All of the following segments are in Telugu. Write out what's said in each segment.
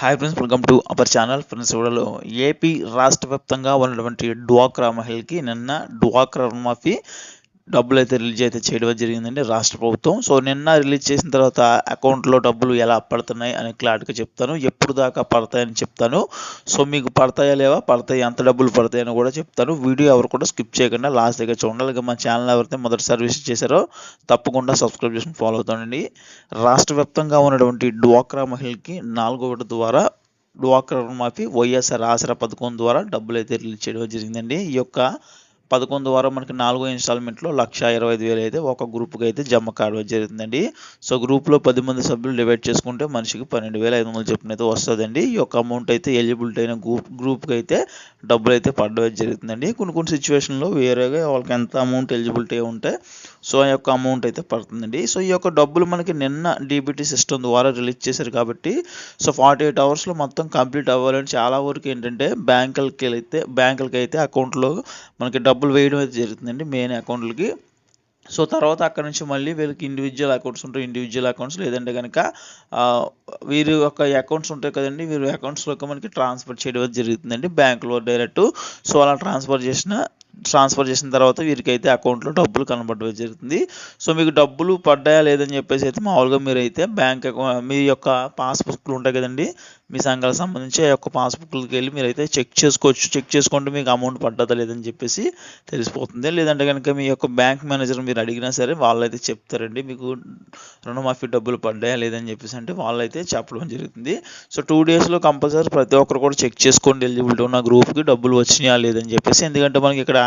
Hi friends welcome to our channel friends ఇవిడలో AP రాష్ట్ర వ్యాప్తంగా ఉన్నటువంటి డ్వాక్రా మహిళకి నిన్న డ్వాక్రా రుణమాఫీ డబ్బులు అయితే రిలీజ్ అయితే చేయడం జరిగిందండి. రాష్ట్ర ప్రభుత్వం. సో నిన్న రిలీజ్ చేసిన తర్వాత అకౌంట్లో డబ్బులు ఎలా పడుతున్నాయి అని క్లారిటీగా చెప్తాను. ఎప్పుడు దాకా పడతాయని చెప్తాను. సో మీకు పడతాయా లేవా? పడతాయి? ఎంత డబ్బులు పడతాయని కూడా చెప్తాను. వీడియో ఎవరు కూడా స్కిప్ చేయకుండా లాస్ట్ దగ్గర చూడాలి మా ఛానల్ ఎవరైతే మొదటిసారి విజిట్ చేశారో తప్పకుండా సబ్స్క్రైబ్ చేసుకుని ఫాలో అవుతానండి రాష్ట్ర వ్యాప్తంగా ఉన్నటువంటి డ్వాక్రా మహిళకి నాలుగో విడత ద్వారా డ్వాక్రా రుణమాఫీ వైఎస్ఆర్ ఆసరా పథకం ద్వారా డబ్బులు అయితే రిలీజ్ చేయడం జరిగిందండి. ఈ యొక్క పదకొండు ద్వారా మనకి నాలుగో ఇన్స్టాల్మెంట్లో లక్ష ఇరవై ఐదు వేలు అయితే ఒక గ్రూప్కి అయితే జమ కావడం జరుగుతుందండి. సో గ్రూప్లో పది మంది సభ్యులు డివైడ్ చేసుకుంటే మనిషికి పన్నెండు వేల ఐదు వందలు చెప్పిన అయితే వస్తుందండి. ఈ యొక్క అమౌంట్ అయితే ఎలిజిబిలిటీ అయిన గ్రూప్ గ్రూప్కి అయితే డబ్బులు అయితే పడడం జరుగుతుందండి. కొన్ని కొన్ని సిచ్యువేషన్లో వేరేగా వాళ్ళకి ఎంత అమౌంట్ ఎలిజిబిలిటీ ఉంటే సో ఆ యొక్క అమౌంట్ అయితే పడుతుందండి. సో ఈ యొక్క డబ్బులు మనకి నిన్న డీబీటీ సిస్టమ్ ద్వారా రిలీజ్ చేశారు కాబట్టి సో ఫార్టీ ఎయిట్ అవర్స్లో మొత్తం కంప్లీట్ అవ్వాలని చాలా వరకు ఏంటంటే బ్యాంకులకి అయితే బ్యాంకులకి అయితే అకౌంట్లో మనకి డబ్బులు వేయడం అయితే జరుగుతుందండి మెయిన్ అకౌంట్లకి సో తర్వాత అక్కడ నుంచి మళ్ళీ వీళ్ళకి ఇండివిజువల్ అకౌంట్స్ ఉంటాయి. ఇండివిజువల్ అకౌంట్స్ లేదంటే కనుక వీరి యొక్క అకౌంట్స్ ఉంటాయి కదండి. వీరి అకౌంట్స్లోకి మనకి ట్రాన్స్ఫర్ చేయడం జరుగుతుందండి బ్యాంకులో డైరెక్ట్ సో అలా ట్రాన్స్ఫర్ చేసిన ట్రాన్స్ఫర్ చేసిన తర్వాత వీరికైతే అకౌంట్లో డబ్బులు కనబడడం జరుగుతుంది. సో మీకు డబ్బులు పడ్డాయా లేదని చెప్పేసి అయితే మామూలుగా మీరు అయితే బ్యాంక్ అకౌంట్ మీ యొక్క పాస్బుక్లు ఉంటాయి కదండి. మీ సంఘాలకు సంబంధించి ఆ యొక్క పాస్బుక్లకి వెళ్ళి మీరైతే చెక్ చేసుకోవచ్చు. చెక్ చేసుకుంటే మీకు అమౌంట్ పడ్డదా లేదని చెప్పేసి తెలిసిపోతుంది. లేదంటే కనుక మీ యొక్క బ్యాంక్ మేనేజర్ మీరు అడిగినా సరే వాళ్ళైతే చెప్తారండి. మీకు రుణమాఫీ డబ్బులు పడ్డాయా లేదని చెప్పేసి అంటే వాళ్ళైతే చెప్పడం జరుగుతుంది. సో టూ డేస్లో కంపల్సరీ ప్రతి ఒక్కరు కూడా చెక్ చేసుకోండి ఎలిజిబిలిటీ ఉన్న గ్రూప్కి డబ్బులు వచ్చినాయా లేదని చెప్పేసి. ఎందుకంటే మనకి ఇక్కడ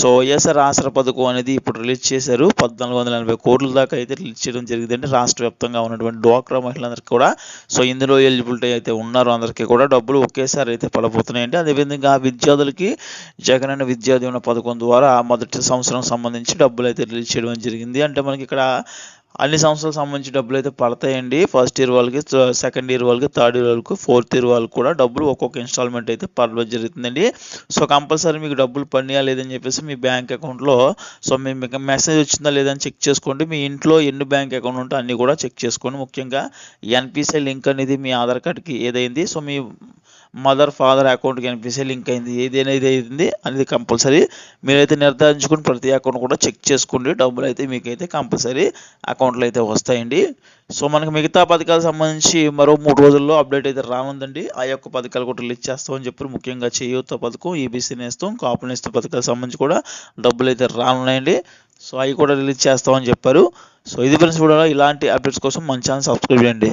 సో వైఎస్ఆర్ ఆసరా పథకం అనేది ఇప్పుడు రిలీజ్ చేశారు. పద్నాలుగు వందల ఎనభై కోట్ల దాకా అయితే రిలీజ్ చేయడం జరిగిందండి రాష్ట్ర వ్యాప్తంగా ఉన్నటువంటి డ్వాక్రా మహిళలందరికీ కూడా. సో ఇందులో ఎలిజిబిలిటీ అయితే ఉన్నారు అందరికీ కూడా. డబ్బులు ఒకేసారి అయితే పడబోతున్నాయండి అదేవిధంగా విద్యార్థులకి జగనన్న విద్యా దీవెన పథకం ద్వారా మొదటి సంవత్సరం సంబంధించి డబ్బులు అయితే రిలీజ్ చేయడం జరిగింది. అంటే మనకి ఇక్కడ అన్ని సంవత్సరాలకు సంబంధించి డబ్బులు అయితే పడతాయండి. ఫస్ట్ ఇయర్ వాళ్ళకి సెకండ్ ఇయర్ వాళ్ళకి థర్డ్ ఇయర్ వాళ్ళకి ఫోర్త్ ఇయర్ వాళ్ళకి కూడా డబ్బులు ఒక్కొక్క ఇన్స్టాల్మెంట్ అయితే పడడం జరుగుతుందండి. సో కంపల్సరీ మీకు డబ్బులు పడినా లేదని చెప్పేసి మీ బ్యాంక్ అకౌంట్లో సో మీ మీకు మెసేజ్ వచ్చిందా లేదని చెక్ చేసుకోండి. మీ ఇంట్లో ఎన్ని బ్యాంక్ అకౌంట్ ఉంటే అన్నీ కూడా చెక్ చేసుకోండి ముఖ్యంగా. ఎన్పిసిఐ లింక్ అనేది మీ ఆధార్ కార్డ్కి ఏదైంది? సో మీ మదర్ ఫాదర్ అకౌంట్కి కనిపిస్తే లింక్ అయింది ఏదైనా అయింది అనేది కంపల్సరీ మీరైతే నిర్ధారించుకుని ప్రతి అకౌంట్ కూడా చెక్ చేసుకోండి. డబ్బులు అయితే మీకైతే కంపల్సరీ అకౌంట్లో అయితే వస్తాయండి. సో మనకి మిగతా పథకాలకు సంబంధించి మరో మూడు రోజుల్లో అప్డేట్ అయితే రానుందండి. ఆ యొక్క పథకాలు కూడా రిలీజ్ చేస్తామని చెప్పారు ముఖ్యంగా చేయూత పథకం ఈబీసీ నేస్తాం కాపు నేస్తం పథకాలకు సంబంధించి కూడా డబ్బులు అయితే రానున్నాయండి. సో అవి కూడా రిలీజ్ చేస్తామని చెప్పారు. సో ఇది ఫ్రెండ్స్ కూడా ఇలాంటి అప్డేట్స్ కోసం మన ఛానల్ సబ్స్క్రైబ్ చేయండి.